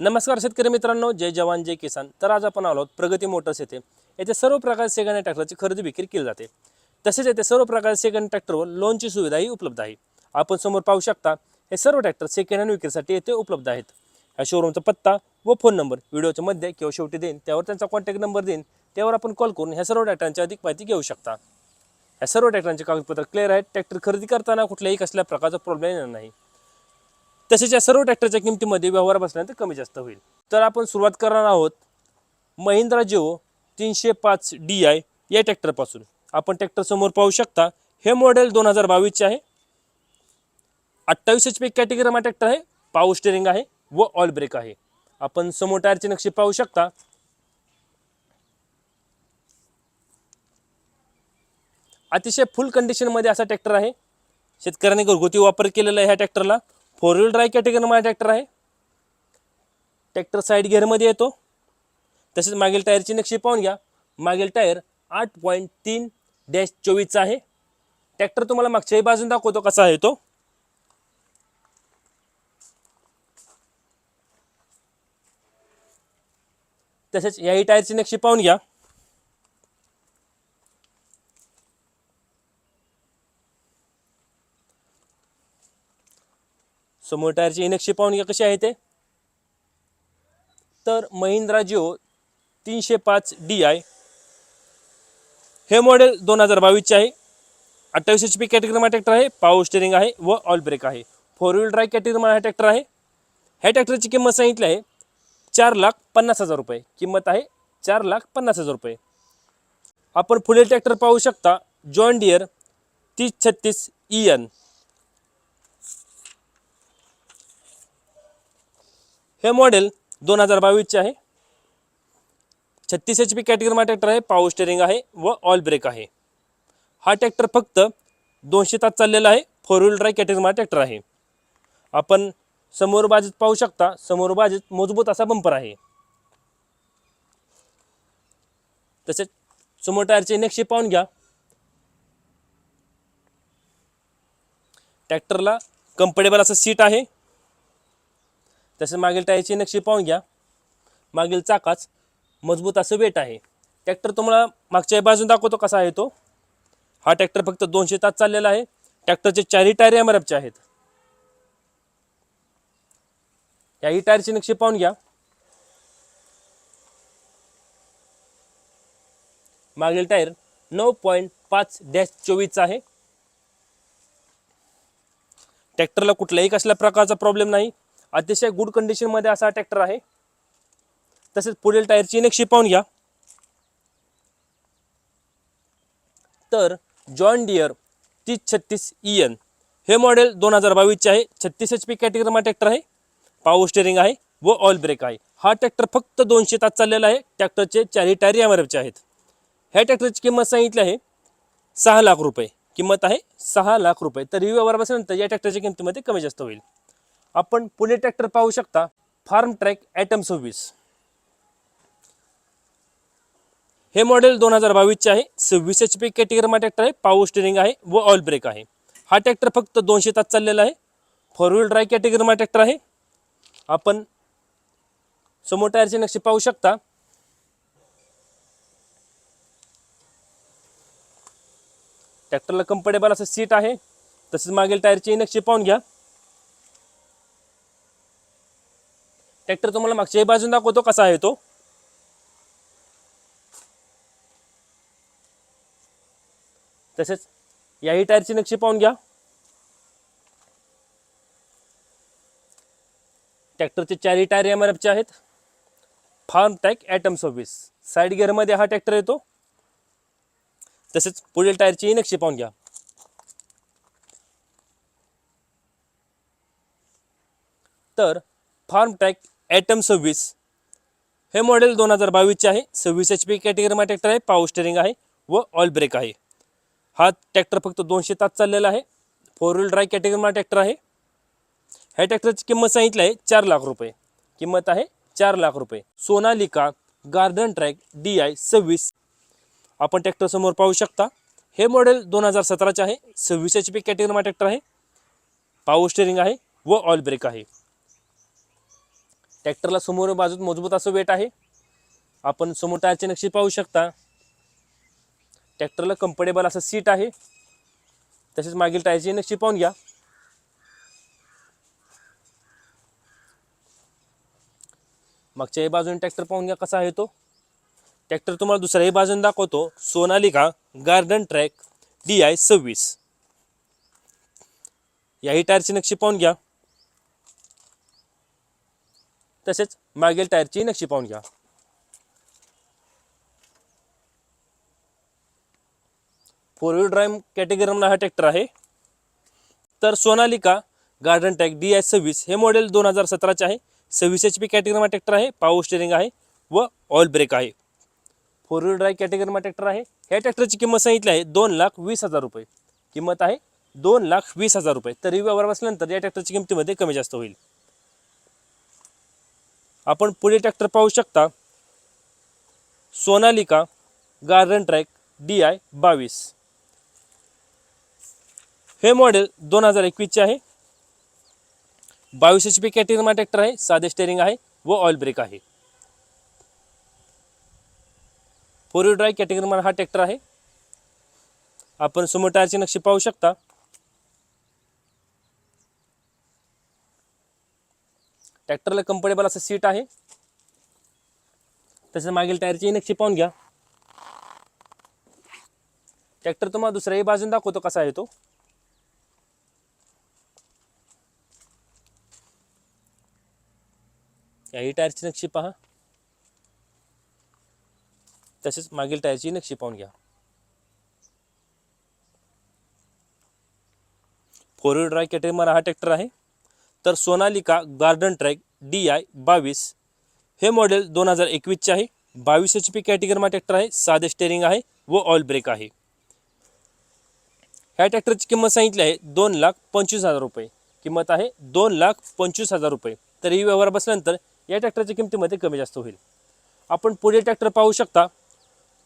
नमस्कार शेतकरी मित्रांनो जय जवान जय किसान. तर आज आपण आलो आहोत प्रगती मोटर्स येथे. येथे सर्व प्रकारचे सेकंड हँड ट्रॅक्टरची खरेदी विक्री केली जाते. तसेच येथे सर्व प्रकारचे सेकंड ट्रॅक्टरवर लोनची सुविधाही उपलब्ध आहे. आपण समोर पाहू शकता हे सर्व ट्रॅक्टर सेकंड हँड विक्रीसाठी येथे उपलब्ध आहेत. या शोरूमचा पत्ता व फोन नंबर व्हिडिओच्या मध्ये किंवा शेवटी देईन त्यावर त्यांचा कॉन्टॅक्ट नंबर देईन त्यावर आपण कॉल करून ह्या सर्व ट्रॅक्टरांची अधिक माहिती घेऊ शकता. या सर्व ट्रॅक्टरांचे कागदपत्र क्लिअर आहेत. ट्रॅक्टर खरेदी करताना कुठल्याही कसल्या प्रकारचा प्रॉब्लेम येणार नाही. तसेच या सर्व ट्रॅक्टरच्या किमतीमध्ये व्यवहार बसल्यानंतर कमी जास्त होईल. तर आपण सुरुवात करणार आहोत महिंद्रा जिओ तीनशे पाच डी आय या ट्रॅक्टरपासून. आपण ट्रॅक्टर समोर पाहू शकता हे मॉडेल दोन हजार बावीसचे आहे. अठ्ठावीस एच पी कॅटेगरीमा ट्रॅक्टर आहे पाऊ स्टेरिंग आहे व ऑल ब्रेक आहे. आपण समोर टायरची नक्षी पाहू शकता. अतिशय फुल कंडिशनमध्ये असा ट्रॅक्टर आहे. शेतकऱ्यांनी घरगुती वापर केलेला आहे ह्या ट्रॅक्टरला. फोर व्हील ड्राय माझा ट्रॅक्टर आहे. ट्रॅक्टर साईड गिअरमध्ये येतो. तसेच मागील टायरची नक्षी पाहून घ्या. मागील टायर आठ पॉईंट तीन डॅश चोवीसचा आहे. ट्रॅक्टर तुम्हाला मागच्याही बाजून दाखवतो कसा आहे तो. तसेच याही टायरची नक्षी पाहून घ्या. समोर टायरची नक्षी पाहून घ्या कशी आहे ते? तर महिंद्रा जिओ तीनशे पाच डी आय. हे मॉडेल दोन हजार बावीसचे आहे. अठ्ठावीस एच पी कॅटेगरीमा ट्रॅक्टर आहे पावर स्टेरिंग आहे व ऑल ब्रेक आहे. फोर व्हील ड्राईव्ह कॅटेगरीमा हा ट्रॅक्टर आहे. ह्या ट्रॅक्टरची किंमत सांगितली आहे चार लाख पन्नास हजार रुपये. किंमत आहे चार लाख पन्नास हजार रुपये. आपण पुढील ट्रॅक्टर पाहू शकता जॉन डियर तीस छत्तीस ई एन हे मॉडेल दोन हजार बावीसचे आहे. छत्तीस एच पी कॅटेगरीमा ट्रॅक्टर आहे पावर स्टेरिंग आहे व ऑल ब्रेक आहे. हा ट्रॅक्टर फक्त दोनशे तास चाललेला आहे फोर व्हील ड्राईव्ह कॅटेगरीमा ट्रॅक्टर आहे. आपण समोर बाजूत पाहू शकता समोर बाजूत मजबूत असा बंपर आहे. तसेच समोर टायरचे नक्षे पाहून घ्या. ट्रॅक्टरला कम्फर्टेबल असं सीट आहे. तसेच मागील टायरची नक्षी पाहून घ्या. मागील चाकाच मजबूत असं वेट आहे. ट्रॅक्टर तुम्हाला मागच्या बाजून दाखवतो कसा आहे तो. हा ट्रॅक्टर फक्त दोनशे तास चाललेला आहे. ट्रॅक्टरचे चारही टायर एम आर एफचे आहेत. याही टायरची नक्षी पाहून घ्या. मागील टायर नऊ पॉईंट पाच डॅश चोवीसचा आहे. ट्रॅक्टरला कुठल्याही कसल्या प्रकारचा प्रॉब्लेम नाही. अतिशय गुड कंडिशनमध्ये असा ट्रॅक्टर आहे. तसेच पुढील टायरची एक पाहून घ्या. तर जॉन डियर तीस छत्तीस ई एन हे मॉडेल दोन हजार बावीसचे आहे. छत्तीस एच पी कॅटेगरीमा ट्रॅक्टर आहे. पावर स्टेरिंग आहे व ऑल ब्रेक आहे. हा ट्रॅक्टर फक्त दोनशे तास चाललेला आहे. ट्रॅक्टरचे चारही टायर एम आर एफचे आहेत. ह्या ट्रॅक्टरची किंमत सांगितली आहे सहा लाख रुपये. किंमत आहे सहा लाख रुपये. तर ही व्यवहार बसल्यानंतर या ट्रॅक्टरच्या किमतीमध्ये कमी जास्त होईल. आपण पुणे ट्रॅक्टर पाहू शकता. फार्म ट्रॅक ॲटम सव्वीस. हे मॉडेल दोन हजार बावीसचे आहे. सव्वीस एच पी कॅटेगरीमा ट्रॅक्टर आहे. पावर स्टेरिंग आहे व ऑल ब्रेक आहे. हा ट्रॅक्टर फक्त दोनशे तास चाललेला आहे. फोर व्हील ड्राईव्ह कॅटेगरीमा ट्रॅक्टर आहे. आपण समोर टायरचे नक्षे पाहू शकता. ट्रॅक्टरला कम्फर्टेबल असं सीट आहे. तसेच मागील टायरची नक्षी पाहून घ्या. ट्रॅक्टर तुम्हाला मागच्याही बाजून दाखवतो कसा आहे तो. तसेच याही टायरची नक्षी पाहून घ्या. ट्रॅक्टरचे चारही टायर एम आर एफचे आहेत. फार्म टॅक ॲटम सव्वीस साईड गिअरमध्ये हा ट्रॅक्टर येतो. तसेच पुढील टायरचीही नक्षी पाहून घ्या. तर फार्म ट्रॅक ॲटम सव्वीस हे मॉडेल दोन हजार बावीसचे आहे. सव्वीस एच पी कॅटेगरीमा ट्रॅक्टर आहे. पावर स्टेरिंग आहे व ऑल ब्रेक आहे. हा ट्रॅक्टर फक्त दोनशे तास चाललेला आहे. फोर व्हील ड्राईव्ह कॅटेगरीमा ट्रॅक्टर आहे. ह्या ट्रॅक्टरची किंमत सांगितली आहे चार लाख रुपये. किंमत आहे चार लाख रुपये. Sonalika garden trac D I सव्वीस. आपण ट्रॅक्टरसमोर पाहू शकता. हे मॉडेल दोन हजार सतराचे आहे. सव्वीस एच पी कॅटेगरीमा ट्रॅक्टर आहे. पावर स्टेरिंग आहे व ऑल ब्रेक आहे. ट्रॅक्टरला समोर बाजूत मजबूत असं वेट आहे. आपण समोर टायरची नक्षी पाहू शकता. ट्रॅक्टरला कम्फर्टेबल असं सीट आहे. तसेच मागील टायरची नक्षी पाहून घ्या. मागच्याही बाजूने ट्रॅक्टर पाहून घ्या कसा आहे तो. ट्रॅक्टर तुम्हाला दुसऱ्याही बाजूने दाखवतो. Sonalika garden trac D I सव्वीस. याही टायरची नक्षी पाहून घ्या. तसेच मागील टायरची नक्षी पाहून घ्या. फोर व्हील ड्राईव्ह कॅटेगरीमधला हा ट्रॅक्टर आहे. तर Sonalika garden trac D I सव्वीस हे मॉडेल दोन हजार सतराचे आहे. सव्वीस एच पी कॅटेगरीमा ट्रॅक्टर आहे पावर स्टेरिंग आहे व ऑइल ब्रेक आहे. फोर व्हील ड्राईव्ह कॅटेगरीमा ट्रॅक्टर आहे. ह्या ट्रॅक्टरची किंमत सांगितली आहे दोन लाख वीस हजार रुपये. किंमत आहे दोन लाख वीस हजार रुपये. तरी व्यवहार बसल्यानंतर या ट्रॅक्टरची किमतीमध्ये कमी जास्त होईल. आपण पुढे ट्रॅक्टर पाहू शकता. Sonalika garden trac D I बावीस. हे मॉडेल दोन हजार एकवीसचे आहे. बावीस एच पी कॅटेगरीमा ट्रॅक्टर आहे साधे स्टेरिंग आहे व ऑइल ब्रेक आहे. फोर व्हील ड्राईव्ह कॅटेगरीमा हा ट्रॅक्टर आहे. आपण समोर टायरची नक्षी पाहू शकता. ट्रॅक्टरला कम्फर्टेबल असं सीट आहे. तसं मागील टायरची नक्षी पाहून घ्या. ट्रॅक्टर तुम्हाला दुसऱ्याही बाजून दाखवतो कसा आहे तो. याही टायरची नक्षी पहा. तसेच मागील टायरची नक्षी पाहून घ्या. फोर व्हील ड्राय कॅटेगरीमध्ये हा ट्रॅक्टर आहे. तर Sonalika garden trac D I बावीस. हे मॉडेल दोन हजार एकवीसचे आहे. बावीस एच पी कॅटेगरीमा ट्रॅक्टर आहे. साधे स्टेरिंग आहे व ऑइल ब्रेक आहे. ह्या ट्रॅक्टरची किंमत सांगितली आहे दोन लाख पंचवीस हजार रुपये. किंमत आहे दोन लाख पंचवीस हजार रुपये. तर ही व्यवहार बसल्यानंतर या ट्रॅक्टरच्या किमतीमध्ये कमी जास्त होईल. आपण पुढे ट्रॅक्टर पाहू शकता.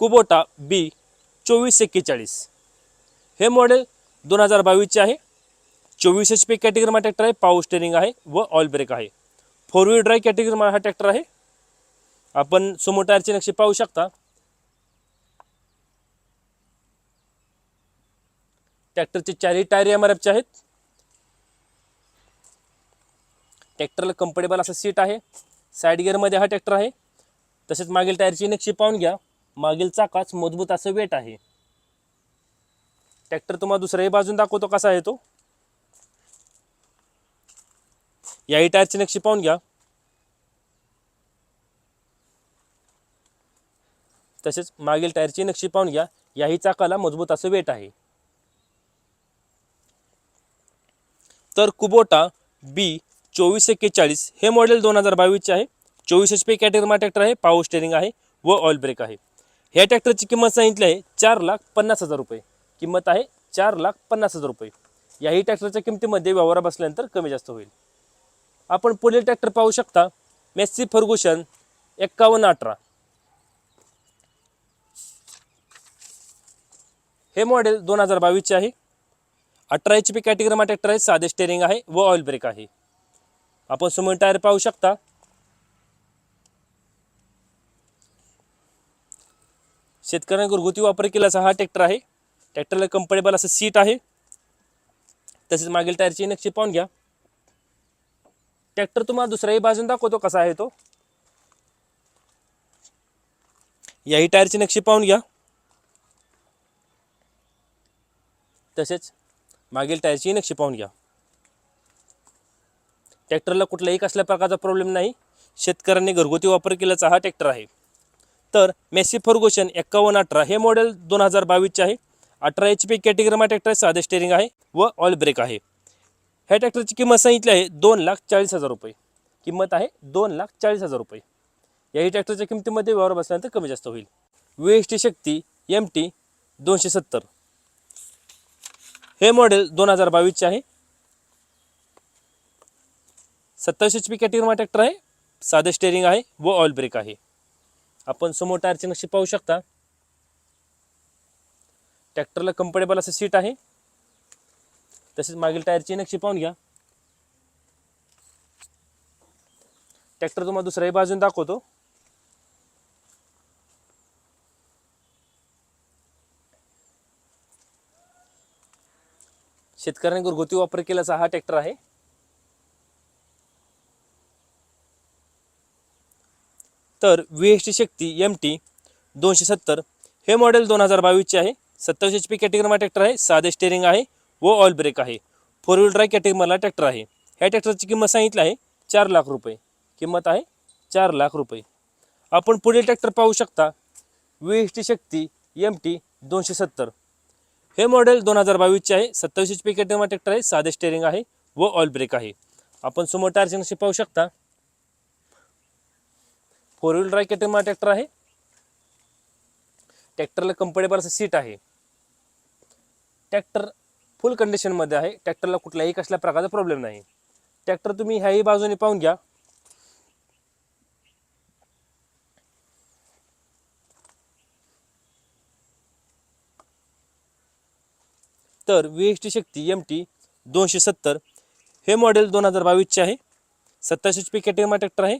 कुबोटा बी चोवीस एक्केचाळीस. हे मॉडेल दोन हजार बावीसचे आहे. चोवीस एच पी कॅटेगरीमा ट्रॅक्टर आहे पाऊस स्टेरिंग आहे व ऑइल ब्रेक आहे. फोर व्हील ड्राईव्ह कॅटेगरीमा हा ट्रॅक्टर आहे. आपण समोर टायरची नक्षी पाहू शकता. ट्रॅक्टरचे चारही टायर एम आर एफचे आहेत. ट्रॅक्टरला कम्फर्टेबल असं सीट आहे. साईड गिअरमध्ये हा ट्रॅक्टर आहे. तसेच मागील टायरची नक्षी पाहून घ्या. मागील चाकाच मजबूत असं वेट आहे. ट्रॅक्टर तुम्हाला दुसऱ्याही बाजून दाखवतो कसा आहे तो. याही टायरची नक्षी पाहून घ्या. तसेच मागील टायरची नक्षी पाहून घ्या. याही चाकाला मजबूत असं वेट आहे. तर कुबोटा बी चोवीस एक्केचाळीस हे मॉडेल दोन हजार बावीसचे आहे. चोवीस एच पी कॅटेगरीमा ट्रॅक्टर आहे पावर स्टेरिंग आहे व ऑइल ब्रेक आहे. ह्या ट्रॅक्टरची किंमत सांगितली आहे चार लाख पन्नास हजार रुपये. किंमत आहे चार लाख पन्नास हजार रुपये. याही ट्रॅक्टरच्या किमतीमध्ये व्यवहार बसल्यानंतर कमी जास्त होईल. आपण पुढील ट्रॅक्टर पाहू शकता. मेस्सी फर्गुशन एक्कावन्न अठरा. हे मॉडेल दोन हजार बावीसचे आहे. अठरा एच पी कॅटेगरीमा ट्रॅक्टर आहे साधे स्टेरिंग आहे व ऑइल ब्रेक आहे. आपण समोर टायर पाहू शकता. शेतकऱ्यांनी घरगुती वापर केल्याचा हा ट्रॅक्टर आहे. ट्रॅक्टरला कम्फर्टेबल असं सीट आहे. तसेच मागील टायरची नक्षी पाहून घ्या. ट्रॅक्टर तुम्हाला दुसऱ्याही बाजून दाखवतो कसा आहे तो. याही टायरची नक्षी पाहून घ्या. तसेच मागील टायरची नक्षी पाहून घ्या. ट्रॅक्टरला कुठलाही कसल्या प्रकारचा प्रॉब्लेम नाही. शेतकऱ्यांनी घरगुती वापर केल्याचा हा ट्रॅक्टर आहे. तर मेसी फर्गोशन एक्कावन्न अठरा हे मॉडेल दोन हजार बावीसचे आहे. अठरा एच पी कॅटेगरीमा ट्रॅक्टर साधे स्टेरिंग आहे व ऑल ब्रेक आहे. ह्या ट्रॅक्टरची किंमत सांगितली आहे दोन लाख चाळीस हजार रुपये. किंमत आहे दोन लाख चाळीस हजार रुपये. याही ट्रॅक्टरच्या किमतीमध्ये व्यवहार बसल्यानंतर कमी जास्त होईल. V S T Shakti M T दोनशे सत्तर. हे मॉडेल दोन हजार बावीसचे आहे. सत्तावीस एच पी कॅटेगरीमा ट्रॅक्टर आहे. साधे स्टेरिंग आहे व ऑइल ब्रेक आहे. आपण समोर टायरची नक्षी पाहू शकता. ट्रॅक्टरला कम्फर्टेबल असं सीट आहे. तसेच मागील टायरची नक्षी पाहून घ्या. ट्रॅक्टर तुम्हाला दुसऱ्याही बाजून दाखवतो. शेतकऱ्यांनी घरगुती वापर केल्याचा हा ट्रॅक्टर आहे. तर V T Shakti M T दोनशे सत्तर हे मॉडेल दोन हजार बावीसचे आहे. सत्तावीस एच पी कॅटेगरीमा ट्रॅक्टर आहे. साधे स्टेरिंग आहे. व ऑइल ब्रेक आहे. फोर व्हील ड्राईव्ह कॅटेगरीमधला ट्रॅक्टर आहे. ह्या ट्रॅक्टरची किंमत सांगितली आहे चार लाख रुपये. किंमत आहे चार लाख रुपये. आपण पुढील ट्रॅक्टर पाहू शकता. V S T Shakti M T दोनशे सत्तर. हे मॉडेल दोन हजार बावीसचे आहे. सत्तावीस एच पी कॅटेगरीमा ट्रॅक्टर आहे साधे स्टेअरिंग आहे व ऑइल ब्रेक आहे. आपण समोर टायरचे पाहू शकता. फोर व्हील ड्राईव्ह कॅटेगरीमा ट्रॅक्टर आहे. ट्रॅक्टरला कम्फर्टेबल असं सीट आहे. ट्रॅक्टर फुल कंडिशनमध्ये आहे. ट्रॅक्टरला कुठल्याही कसल्या प्रकारचा प्रॉब्लेम नाही. ट्रॅक्टर तुम्ही ह्याही बाजूने पाहून घ्या. तर V S T Shakti M T दोनशे सत्तर. हे मॉडेल दोन हजार बावीसचे आहे. सत्ताशे एच पी कॅटेगरीमा ट्रॅक्टर आहे.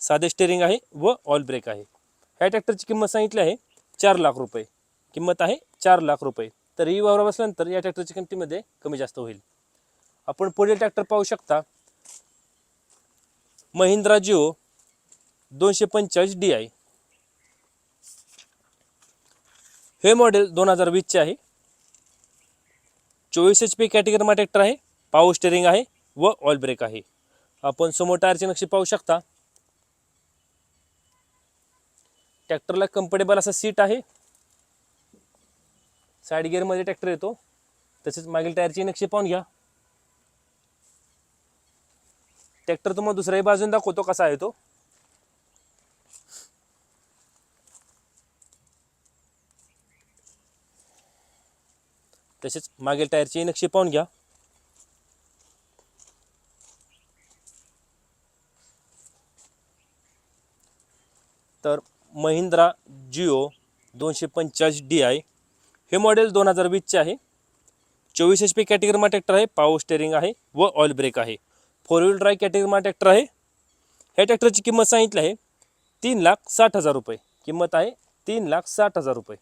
साधे स्टेअरिंग आहे व ऑल ब्रेक आहे. ह्या ट्रॅक्टरची किंमत सांगितली आहे चार लाख रुपये. किंमत आहे चार लाख रुपये. तर ही वावरा बसल्यानंतर या ट्रॅक्टरच्या किमतीमध्ये कमी जास्त होईल. आपण पुढील ट्रॅक्टर पाहू शकता. महिंद्रा जिओ दोनशे पंचेचाळीस डी आय हे मॉडेल दोन हजार वीसचे आहे. चोवीस एच पी कॅटेगरीमा ट्रॅक्टर आहे. पावर स्टेरिंग आहे व ऑल ब्रेक आहे. आपण समोर टायरचे नक्षी पाहू शकता. ट्रॅक्टरला कम्फर्टेबल असा सीट आहे. साईड गिअरमध्ये ट्रॅक्टर येतो. तसेच मागील टायरची नक्षी पाहून घ्या. ट्रॅक्टर तुम्हाला दुसऱ्याही बाजून दाखवतो कसा आहे तो. तसेच मागील टायरची नक्षी पाहून घ्या. तर महिंद्रा जिओ दोनशे पंचाळीस डी आय हे मॉडेल दोन हजार वीसचे आहे. चोवीस एच पी कॅटेगरीमा ट्रॅक्टर आहे पावर स्टेअरिंग आहे व ऑइल ब्रेक आहे. फोर व्हील ड्राईव्ह कॅटेगरीमा ट्रॅक्टर आहे. ह्या ट्रॅक्टरची किंमत सांगितली आहे तीन लाख साठ हजार रुपये. किंमत आहे तीन लाख साठ हजार रुपये.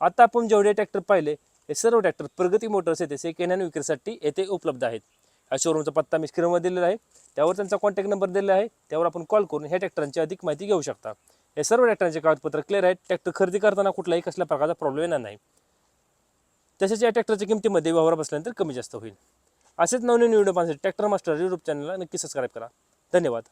आता आपण जेवढे ट्रॅक्टर पाहिले हे सर्व ट्रॅक्टर प्रगती मोटर्स येथे सेकंड हँड विक्रीसाठी येथे उपलब्ध आहेत. हा शोरूमचा पत्ता मी स्क्रीनवर दिलेला आहे. त्यावर त्यांचा कॉन्टॅक्ट नंबर दिलेला आहे. त्यावर आपण कॉल करून ह्या ट्रॅक्टरांची अधिक माहिती घेऊ शकता. हे सर्व ट्रॅक्टरांचे कागदपत्र क्लिअर आहेत. ट्रॅक्टर खरेदी करताना कुठलाही कसल्या प्रकारचा प्रॉब्लेम येणार नाही. तसेच या ट्रॅक्टरच्या किमतीमध्ये व्यवहार बसल्यानंतर कमी जास्त होईल. असेच नवनवीन व्हिडिओ पाहण्यासाठी ट्रॅक्टर मास्टर यूट्यूब चॅनलला नक्की सबस्क्राईब करा. धन्यवाद.